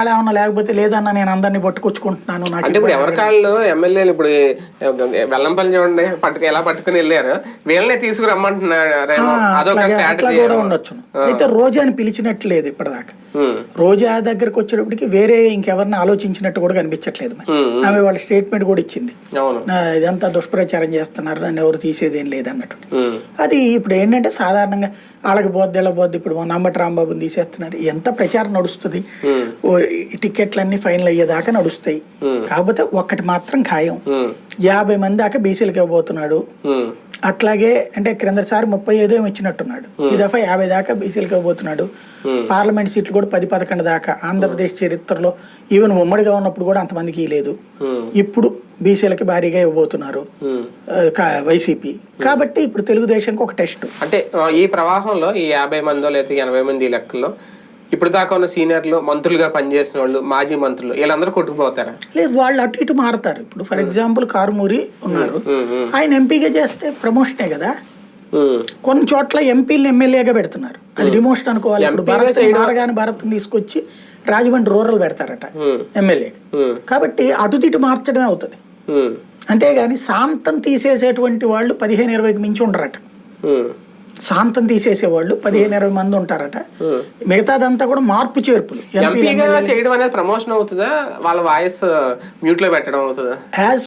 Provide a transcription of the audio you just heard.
అలా ఏమన్నా లేకపోతే లేదన్నా నేను అందరినీ పట్టుకొచ్చుకుంటున్నాను అంటే ఇప్పుడు ఎవరి కాళ్ళు ఎమ్మెల్యేలు ఇప్పుడు వెల్లంపల్లి చూడండి పట్టుకు ఎలా పట్టుకుని వెళ్ళారు? వీళ్ళనే తీసుకురమ్మంటున్నారు అదొక అట్లా కూడా ఉండొచ్చు. అయితే రోజాని పిలిచినట్టు లేదు ఇప్పటిదాకా రోజా దగ్గరకు వచ్చేటప్పటికి వేరే ఇంకెవరిని ఆలోచించినట్టు కూడా కనిపించట్లేదు ఆమె వాళ్ళ స్టేట్మెంట్ కూడా ఇచ్చింది. ఇదంతా దుష్ప్రచారం చేస్తున్నారు నన్ను ఎవరు తీసేదేం లేదన్నట్టు. అది ఇప్పుడు ఏంటంటే సాధారణంగా వాళ్ళకి పోద్ది పోద్ది ఇప్పుడు మొన్న అంబటి రాంబాబుని తీసేస్తున్నారు. ఎంత ప్రచారం నడుస్తుంది? టికెట్లన్నీ ఫైనల్ అయ్యేదాకా నడుస్తాయి. కాకపోతే ఒక్కటి మాత్రం ఖాయం. యాభై మంది దాకా బీసీలకు ఇవ్వబోతున్నాడు. అట్లాగే అంటే క్రిందసారి ముప్పై ఐదో ఏమో ఇచ్చినట్టున్నాడు. ఈ దఫా యాభై దాకా బీసీలకు ఇవ్వబోతున్నాడు. పార్లమెంట్ సీట్లు కూడా పది పదకొండు దాకా ఆంధ్రప్రదేశ్ చరిత్రలో ఈవెన్ ఉమ్మడిగా ఉన్నప్పుడు కూడా అంతమందికి లేదు. ఇప్పుడు బీసీలకి భారీగా ఇవ్వబోతున్నారు. వైసీపీ. కాబట్టి ఇప్పుడు తెలుగుదేశంకి ఒక టెస్ట్. అంటే ఈ ప్రవాహంలో ఈ యాభై మందో లేదా ఎనభై మంది లెక్కల్లో ఇప్పుడు దాకా ఉన్న సీనియర్లు మంత్రులుగా పనిచేసిన వాళ్ళు మాజీ మంత్రులు వీళ్ళందరూ కొట్టుకుపోతారా? లేదు వాళ్ళు అటు ఇటు మారుతారు. ఇప్పుడు ఫర్ ఎగ్జాంపుల్ కారుమూరి ఉన్నారు. ఆయన ఎంపీగా చేస్తే ప్రమోషనే కదా. కొన్ని చోట్ల ఎంపీలు ఎమ్మెల్యేగా పెడుతున్నారు. అది డిమోషన్ అనుకోవాలి. ఇప్పుడు భరత్ మారగాని భరత్ తీసుకొచ్చి రాజమండ్రి రూరల్ పెడతారట. ఎమ్మెల్యే. కాబట్టి అటు ఇటు మార్చడమే అవుతుంది. అంతేగాని శాంతం తీసేసేటువంటి వాళ్ళు పదిహేను ఇరవైకి మించి ఉండరట. శాంతం తీసేసేవాళ్ళు పదిహేను ఇరవై మంది ఉంటారట. మిగతాదంతా కూడా మార్పు చేర్పులు. ఎంపీగా చేయడం అనేది ప్రమోషన్ అవుతుందా? వాళ్ళ వాయిస్ మ్యూట్లో పెట్టడం అవుతుందా? యాజ్